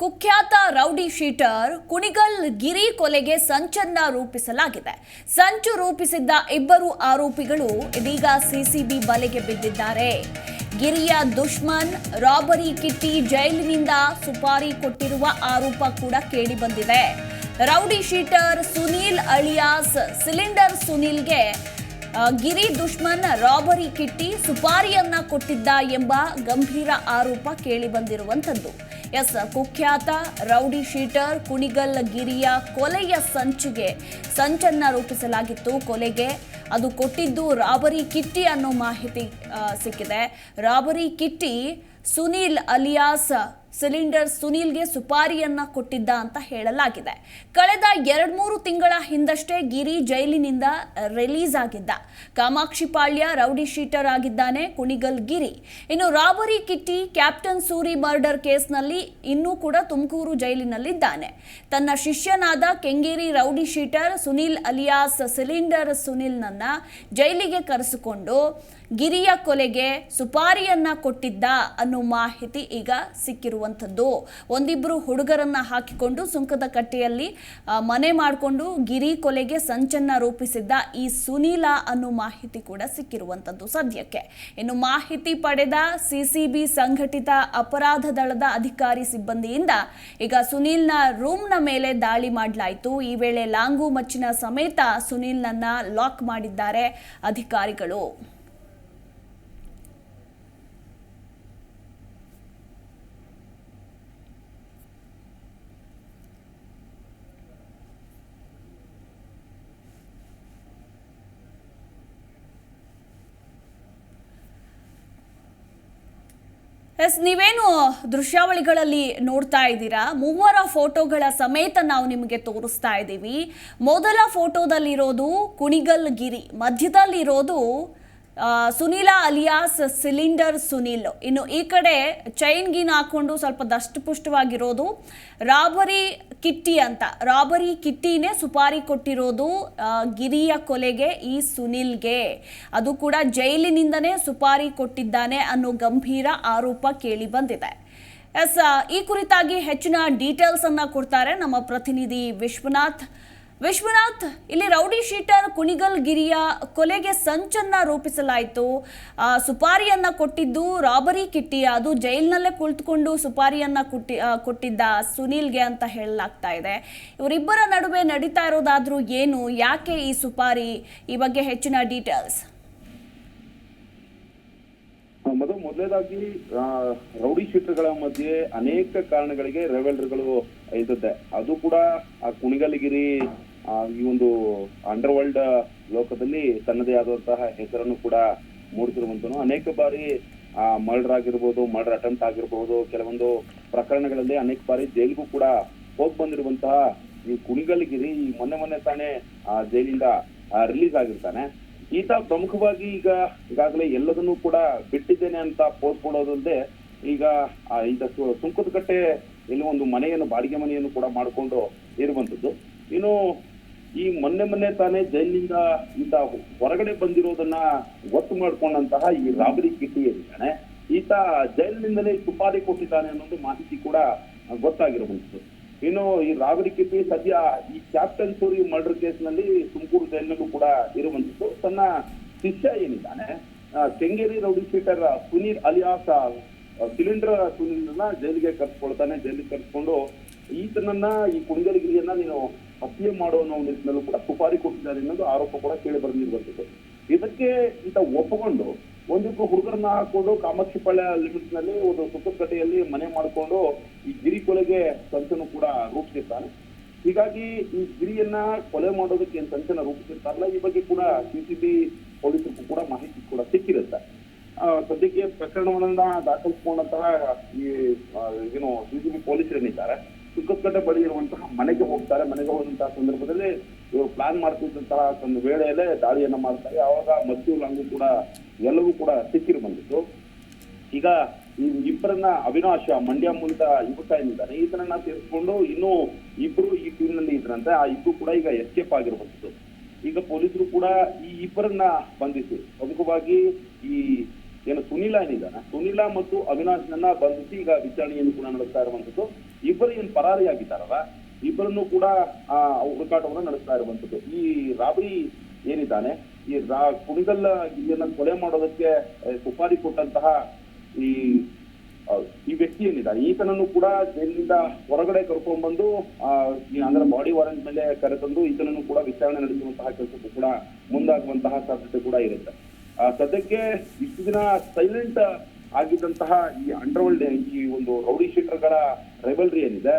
ಕುಖ್ಯಾತ rowdy sheeter Kunigal ಗಿರಿ ಕೊಲೆಗೆ ಸಂಚನ್ನ ರೂಪಿಸಲಾಗಿದೆ. ಸಂಚು ರೂಪಿಸಿದ್ದ ಇಬ್ಬರು ಆರೋಪಿಗಳು ಇದೀಗ ಸಿಸಿಬಿ ಬಲೆಗೆ ಬಿದ್ದಿದ್ದಾರೆ. ಗಿರಿಯ ದುಶ್ಮನ್ ರಾಬರಿ ಕಿಟ್ಟಿ ಜೈಲಿನಿಂದ ಸುಪಾರಿ ಕೊಟ್ಟಿರುವ ಆರೋಪ ಕೂಡ ಕೇಳಿಬಂದಿದೆ. Rowdy sheeter Sunil alias cylinder ಸುನೀಲ್ಗೆ Giri ದುಶ್ಮನ್ ರಾಬರಿ ಕಿಟ್ಟಿ ಸುಪಾರಿಯನ್ನ ಕೊಟ್ಟಿದ್ದ ಎಂಬ ಗಂಭೀರ ಆರೋಪ ಕೇಳಿಬಂದಿರುವಂಥದ್ದು. ಎಸ್, ಕುಖ್ಯಾತ ರೌಡಿ ಶೀಟರ್ ಕುಣಿಗಲ್ ಗಿರಿಯ ಕೊಲೆಯ ಸಂಚಿಗೆ ಸಂಚನ್ನ ರೂಪಿಸಲಾಗಿತ್ತು. ಕೊಲೆಗೆ ಅದು ಕೊಟ್ಟಿದ್ದು ರಾಬರಿ ಕಿಟ್ಟಿ ಅನ್ನೋ ಮಾಹಿತಿ ಸಿಕ್ಕಿದೆ. Robbery Kitty Sunil alias cylinder ಸುನೀಲ್ಗೆ ಸುಪಾರಿಯನ್ನ ಕೊಟ್ಟಿದ್ದ ಅಂತ ಹೇಳಲಾಗಿದೆ. ಕಳೆದ ಎರಡ್ ಮೂರು ತಿಂಗಳ ಹಿಂದಷ್ಟೇ ಗಿರಿ ಜೈಲಿನಿಂದ ರಿಲೀಸ್ ಆಗಿದ್ದ. ಕಾಮಾಕ್ಷಿಪಾಳ್ಯ ರೌಡಿ ಶೀಟರ್ ಆಗಿದ್ದಾನೆ ಕುಣಿಗಲ್ ಗಿರಿ. ಇನ್ನು robbery Kitty captain Suri murder ಕೇಸ್ನಲ್ಲಿ ಇನ್ನೂ ಕೂಡ ತುಮಕೂರು ಜೈಲಿನಲ್ಲಿದ್ದಾನೆ. ತನ್ನ ಶಿಷ್ಯನಾದ Kengeri rowdy sheeter Sunil alias cylinder ಸುನೀಲ್ನನ್ನ ಜೈಲಿಗೆ ಕರೆಸಿಕೊಂಡು ಗಿರಿಯ ಕೊಲೆಗೆ ಸುಪಾರಿಯನ್ನ ಕೊಟ್ಟಿದ್ದ ಅನ್ನೋ ಮಾಹಿತಿ ಈಗ ಸಿಕ್ಕಿರುವಂಥದ್ದು. ಒಂದಿಬ್ಬರು ಹುಡುಗರನ್ನ ಹಾಕಿಕೊಂಡು ಸುಂಕದ ಕಟ್ಟೆಯಲ್ಲಿ ಮನೆ ಮಾಡಿಕೊಂಡು ಗಿರಿ ಕೊಲೆಗೆ ಸಂಚನ್ನ ರೂಪಿಸಿದ್ದ ಈ ಸುನೀಲ ಅನ್ನೋ ಮಾಹಿತಿ ಕೂಡ ಸಿಕ್ಕಿರುವಂಥದ್ದು ಸದ್ಯಕ್ಕೆ. ಇನ್ನು ಮಾಹಿತಿ ಪಡೆದ ಸಿಸಿಬಿ ಸಂಘಟಿತ ಅಪರಾಧ ದಳದ ಅಧಿಕಾರಿ ಸಿಬ್ಬಂದಿಯಿಂದ ಈಗ ಸುನೀಲ್ನ ರೂಮ್ನ ಮೇಲೆ ದಾಳಿ ಮಾಡಲಾಯಿತು. ಈ ವೇಳೆ ಲಾಂಗು ಮಚ್ಚಿನ ಸಮೇತ ಸುನೀಲ್ನನ್ನ ಲಾಕ್ ಮಾಡಿದ್ದಾರೆ ಅಧಿಕಾರಿಗಳು. ಎಸ್, ನೀವೇನು ದೃಶ್ಯಾವಳಿಗಳಲ್ಲಿ ನೋಡ್ತಾ ಇದ್ದೀರಾ? ಮೂವರ ಫೋಟೋಗಳ ಸಮೇತ ನಾವು ನಿಮಗೆ ತೋರಿಸ್ತಾ ಇದ್ದೀವಿ. ಮೊದಲ ಫೋಟೋದಲ್ಲಿರೋದು ಕುಣಿಗಲ್ ಗಿರಿ ಮಧ್ಯದಲ್ಲಿರೋದು ಸುನೀಲ ಅಲಿಯಾಸ್ ಸಿಲಿಂಡರ್ ಸುನೀಲ್. ಇನ್ನು ಈ ಕಡೆ ಚೈನ್ ಗೀನ್ ಹಾಕೊಂಡು ಸ್ವಲ್ಪ ದಷ್ಟಪುಷ್ಟವಾಗಿರೋದು ರಾಬರಿ ಕಿಟ್ಟಿ ಅಂತ. ರಾಬರಿ ಕಿಟ್ಟಿನೇ ಸುಪಾರಿ ಕೊಟ್ಟಿರೋದು ಗಿರಿಯ ಕೊಲೆಗೆ ಈ ಸುನಿಲ್ಗೆ. ಅದು ಕೂಡ ಜೈಲಿನಿಂದನೇ ಸುಪಾರಿ ಕೊಟ್ಟಿದ್ದಾನೆ ಅನ್ನೋ ಗಂಭೀರ ಆರೋಪ ಕೇಳಿ ಬಂದಿದೆ. ಎಸ್ ಈ ಕುರಿತಾಗಿ ಹೆಚ್ಚಿನ ಡೀಟೇಲ್ಸ್ ಅನ್ನ ಕೊಡ್ತಾರೆ ನಮ್ಮ ಪ್ರತಿನಿಧಿ ವಿಶ್ವನಾಥ್. ವಿಶ್ವನಾಥ್, ಇಲ್ಲಿ ರೌಡಿ ಶೀಟರ್ ಕುಣಿಗಲ್ ಗಿರಿಯ ಕೊಲೆಗೆ ಸಂಚನ್ನ ರೂಪಿಸಲಾಯಿತು. ಸುಪಾರಿಯನ್ನ ಕೊಟ್ಟಿದ್ದು ರಾಬರಿ ಕಿಟ್ಟಿ. ಅದು ಜೈಲಿನಲ್ಲೇ ಕುಳಿತುಕೊಂಡು ಸುಪಾರಿಯನ್ನ ಕೊಟ್ಟಿ ಕೊಟ್ಟಿದ್ದ ಸುನೀಲ್ಗೆ ಅಂತ ಹೇಳಲಾಗ್ತಾ ಇದೆ. ಇವರಿಬ್ಬರ ನಡುವೆ ನಡೀತಾ ಇರೋದಾದ್ರೂ ಏನು? ಯಾಕೆ ಈ ಸುಪಾರಿ? ಈ ಬಗ್ಗೆ ಹೆಚ್ಚಿನ ಡೀಟೇಲ್ಸ್. ಮೊದಲು ಮೊದಲೇದಾಗಿ ರೌಡಿ ಶೀಟರ್ಗಳ ಮಧ್ಯೆ ಅನೇಕ ಕಾರಣಗಳಿಗೆ ರೆವೆಲ್ರ್ಗಳು ಇದ್ದದ್ದೆ. ಅದು ಕೂಡ ಆ ಕುಣಿಗಲಗಿರಿ ಈ ಒಂದು ಅಂಡರ್ ವರ್ಲ್ಡ್ ಲೋಕದಲ್ಲಿ ತನ್ನದೇ ಆದಂತಹ ಹೆಸರನ್ನು ಕೂಡ ಮೂಡಿಸಿರುವಂತನು. ಅನೇಕ ಬಾರಿ ಮರ್ಡರ್ ಆಗಿರ್ಬೋದು, ಮರ್ಡರ್ ಅಟೆಂಪ್ಟ್ ಆಗಿರ್ಬೋದು, ಕೆಲವೊಂದು ಪ್ರಕರಣಗಳಲ್ಲಿ ಅನೇಕ ಬಾರಿ ಜೈಲಿಗೂ ಕೂಡ ಹೋಗ್ ಬಂದಿರುವಂತಹ ಈ ಕುಣಿಗಲಗಿರಿ ಈ ಮೊನ್ನೆ ಮೊನ್ನೆ ತಾನೇ, ಆ, ಜೈಲಿಂದ ರಿಲೀಸ್ ಆಗಿರ್ತಾನೆ. ಈತ ಪ್ರಮುಖವಾಗಿ ಈಗ ಈಗಾಗಲೇ ಎಲ್ಲದನ್ನೂ ಕೂಡ ಬಿಟ್ಟಿದ್ದೇನೆ ಅಂತ ಪೋಸ್ಟ್ ಕೊಡೋದಲ್ಲದೆ ಈಗ ಸುಂಕದ ಸುಂಕದಕಟ್ಟೆ ಇಲ್ಲಿ ಒಂದು ಮನೆಯನ್ನು, ಬಾಡಿಗೆ ಮನೆಯನ್ನು ಕೂಡ ಮಾಡಿಕೊಂಡು ಇರುವಂತದ್ದು. ಇನ್ನು ಈ ಮೊನ್ನೆ ಮೊನ್ನೆ ತಾನೇ ಜೈಲಿನಿಂದ ಈತ ಹೊರಗಡೆ ಬಂದಿರೋದನ್ನ ಗೊತ್ತು ಮಾಡ್ಕೊಂಡಂತಹ ಈ ರಾಬರಿ ಕಿಟ್ಟಿ ಏನಿದ್ದಾನೆ ಈತ ಜೈಲಿನಿಂದಲೇ ಸುಪಾರಿ ಕೊಟ್ಟಿದ್ದಾನೆ ಅನ್ನೋದು ಮಾಹಿತಿ ಕೂಡ ಗೊತ್ತಾಗಿರುವಂತದ್ದು ಇನ್ನು ಈ ರಾಬರಿ ಕಿಟ್ಟಿ ಸದ್ಯ ಈ ಕ್ಯಾಪ್ಟನ್ ಸೂರಿ ಮರ್ಡರ್ ಕೇಸ್ನಲ್ಲಿ ತುಮಕೂರು ಜೈಲಿನಲ್ಲೂ ಕೂಡ ಇರುವಂತದ್ದು ತನ್ನ ಶಿಷ್ಯ ಏನಿದ್ದಾನೆ Kengeri rowdy sheeter Sunil alias cylinder ಸುನೀಲ್ನ ಜೈಲಿಗೆ ಕರ್ಸ್ಕೊಳ್ತಾನೆ ಜೈಲಿಗೆ ಕರ್ಸ್ಕೊಂಡು ಈತನನ್ನ ಈ ಕುಣಿಗಲಗಿರಿಯನ್ನ ನೀನು ಹತ್ಯೆ ಮಾಡೋ ಅನ್ನೋ ನಿಟ್ಟಿನಲ್ಲೂ ಕೂಡ ಸುಪಾರಿ ಕೊಟ್ಟಿದ್ದಾರೆ ಅನ್ನೋದು ಆರೋಪ ಕೂಡ ಕೇಳಿ ಬಂದಿರುವಂತದ್ದು ಇದಕ್ಕೆ ಈತ ಒಪ್ಪಿಕೊಂಡು ಒಂದಿಬ್ರು ಹುಡುಗರನ್ನ ಹಾಕೊಂಡು ಕಾಮಾಕ್ಷಿಪಾಳ್ಯ ಲಿಮಿಟ್ನಲ್ಲಿ ಒಂದು ಸುತ್ತಕಟ್ಟೆಯಲ್ಲಿ ಮನೆ ಮಾಡಿಕೊಂಡು ಈ ಗಿರಿ ಕೊಲೆಗೆ ಸಂಚನ್ನು ಕೂಡ ರೂಪಿಸಿರ್ತಾನೆ. ಹೀಗಾಗಿ ಈ ಗಿರಿಯನ್ನ ಕೊಲೆ ಮಾಡೋದಕ್ಕೆ ಏನ್ ಸಂಚನ ರೂಪಿಸಿರ್ತಾರಲ್ಲ, ಈ ಬಗ್ಗೆ ಕೂಡ ಸಿಸಿಬಿ ಪೊಲೀಸರಿಗೂ ಕೂಡ ಮಾಹಿತಿ ಕೂಡ ಸಿಕ್ಕಿರುತ್ತೆ. ಸದ್ಯಕ್ಕೆ ಪ್ರಕರಣವನ್ನ ದಾಖಲಿಸಿಕೊಂಡಂತಹ ಈ ಏನು ಸಿಸಿಬಿ ಪೊಲೀಸರೇನಿದ್ದಾರೆ ಸುಕ್ಕದಕಟ್ಟೆ ಬಳಿ ಇರುವಂತಹ ಮನೆಗೆ ಹೋಗ್ತಾರೆ. ಮನೆಗೆ ಹೋದಂತಹ ಸಂದರ್ಭದಲ್ಲಿ ಇವರು ಪ್ಲಾನ್ ಮಾಡ್ತಿದ್ದಂತಹ ಒಂದು ವೇಳೆಯಲ್ಲೇ ದಾಳಿಯನ್ನ ಮಾಡ್ತಾರೆ. ಆವಾಗ ಮದ್ದು ಲಂಗು ಕೂಡ ಎಲ್ಲವೂ ಕೂಡ ಸಿಕ್ಕಿರು ಬಂದಿತ್ತು. ಈಗ ಈ ಇಬ್ಬರನ್ನ ಅವಿನಾಶ ಮಂಡ್ಯ ಮೂಲದ ಯುವಕ ಏನಿದ್ದಾನೆ ಈತನನ್ನ ಸೇರಿಸ್ಕೊಂಡು ಇನ್ನೂ ಇಬ್ಬರು ಈ ಟೀಮ್ನಲ್ಲಿ ಇದ್ರಂತೆ. ಆ ಇಬ್ಬರು ಕೂಡ ಈಗ ಎಸ್ಕೇಪ್ ಆಗಿರಬಹುದು ಈಗ ಪೊಲೀಸರು ಕೂಡ ಈ ಇಬ್ಬರನ್ನ ಬಂಧಿಸಿ, ಪ್ರಮುಖವಾಗಿ ಈ ಏನು ಸುನಿಲ ಏನಿದ್ದಾನೆ ಸುನಿಲ ಮತ್ತು ಅವಿನಾಶ್ನನ್ನ ಬಂಧಿಸಿ ಈಗ ವಿಚಾರಣೆಯನ್ನು ಕೂಡ ನಡೆಸ್ತಾ ಇರುವಂತದ್ದು. ಇಬ್ಬರು ಏನ್ ಪರಾರಿಯಾಗಿದ್ದಾರಲ್ಲ, ಇಬ್ಬರನ್ನು ಕೂಡ ಆ ಹುಡುಕಾಟವನ್ನು ನಡೆಸ್ತಾ ಇರುವಂತದ್ದು ಈ ರಾಬರಿ ಏನಿದ್ದಾನೆ, ಈ ರಾ ಕುಣಿಗಲ್ಲ ಇಲ್ಲಿಯನ್ನ ಕೊಲೆ ಮಾಡೋದಕ್ಕೆ ಸುಪಾರಿ ಕೊಟ್ಟಂತಹ ಈ ಈ ವ್ಯಕ್ತಿ ಏನಿದ್ದಾನೆ, ಈತನನ್ನು ಕೂಡ ಜೈಲಿನಿಂದ ಹೊರಗಡೆ ಕರ್ಕೊಂಡ್ಬಂದು ಅಂದ್ರೆ ಬಾಡಿ ವಾರೆಂಟ್ ಮೇಲೆ ಕರೆತಂದು ಈತನನ್ನು ಕೂಡ ವಿಚಾರಣೆ ನಡೆಸುವಂತಹ ಕೆಲಸಕ್ಕೂ ಕೂಡ ಮುಂದಾಗುವಂತಹ ಸಾಧ್ಯತೆ ಕೂಡ ಇರುತ್ತೆ. ಸದ್ಯಕ್ಕೆ ಇಷ್ಟು ದಿನ ಸೈಲೆಂಟ್ ಆಗಿದ್ದಂತಹ ಈ ಅಂಡರ್ವರ್ಲ್ಡ್ ಈ ಒಂದು ರೌಡಿ ಶೀಟರ್ಗಳ ರೈವಲ್ರಿ ಏನಿದೆ,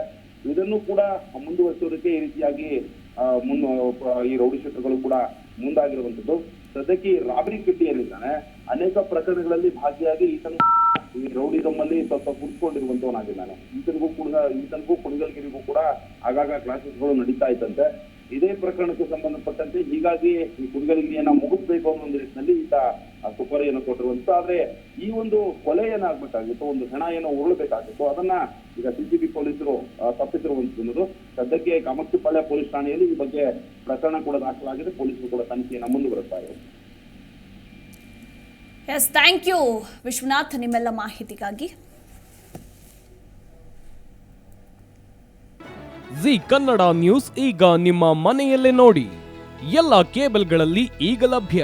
ಇದನ್ನು ಕೂಡ ಮುಂದುವರಿಸೋದಕ್ಕೆ ಈ ರೀತಿಯಾಗಿ ಮುನ್ನ ಈ ರೌಡಿ ಶೀಟರ್ಗಳು ಕೂಡ ಮುಂದಾಗಿರುವಂತದ್ದು ಸದ್ಯಕ್ಕೆ ರಾಬರಿ ಕಿಟ್ಟಿ ಏನಿದ್ದಾನೆ, ಅನೇಕ ಪ್ರಕರಣಗಳಲ್ಲಿ ಭಾಗಿಯಾಗಿ ಈತನು ಈ ರೌಡಿ ಗಮ್ಮಲ್ಲಿ ಸ್ವಲ್ಪ ಕುಡ್ಕೊಂಡಿರುವಂತವನಾಗಿದ್ದಾನೆ ಈತನಿಗೂ ಕೂಡ, ಈತನಿಗೂ ಕುಣಿಗಲ್ಗಿರಿಗೂ ಕೂಡ ಆಗಾಗ ಕ್ಲಾಸಸ್ಗಳು ನಡೀತಾ ಇದ್ದಂತೆ. ಇದೇ ಪ್ರಕರಣಕ್ಕೆ ಸಂಬಂಧಪಟ್ಟಂತೆ ಹೀಗಾಗಿ ಈ ಕುಣಿಗಲ್ಗಿರಿಯನ್ನ ಮುಗಿಸ್ಬೇಕು ಅನ್ನೋ ಒಂದು ನಿಟ್ಟಿನಲ್ಲಿ ಈತ ಆ ಸುಪಾರಿಯನ್ನು ಕೊಟ್ಟಿರುವಂತ ಆದ್ರೆ ಈ ಒಂದು ಕೊಲೆ ಏನಾಗ್ಬೇಕಾಗಿತ್ತು ಒಂದು ಹೆಣ ಏನೋ ಉರುಳಬೇಕಾಗಿತ್ತು ಅದನ್ನ ಈಗ ಸಿಸಿಬಿ ಪೊಲೀಸರು ತಪ್ಪಿಸಿರುವಂತದ್ದು ಸದ್ಯಕ್ಕೆ ಕಾಮಾಕ್ಷಿಪಾಳ್ಯ ಪೊಲೀಸ್ ಠಾಣೆಯಲ್ಲಿ ಈ ಬಗ್ಗೆ ಪ್ರಕರಣ ಕೂಡ ದಾಖಲಾಗಿದೆ ಪೊಲೀಸರು ಕೂಡ ತನಿಖೆಯನ್ನು ಮುಂದುವರೆಸ್ತಾ ಇದ್ದಾರೆ. ಎಸ್ ಥ್ಯಾಂಕ್ ಯು ವಿಶ್ವನಾಥ್ ನಿಮ್ಮೆಲ್ಲ ಮಾಹಿತಿಗಾಗಿ. ಜಿ ಕನ್ನಡ ನ್ಯೂಸ್ ಈಗ ನಿಮ್ಮ ಮನೆಯಲ್ಲೇ ನೋಡಿ ಎಲ್ಲ ಕೇಬಲ್ಗಳಲ್ಲಿ ಈಗ ಲಭ್ಯ.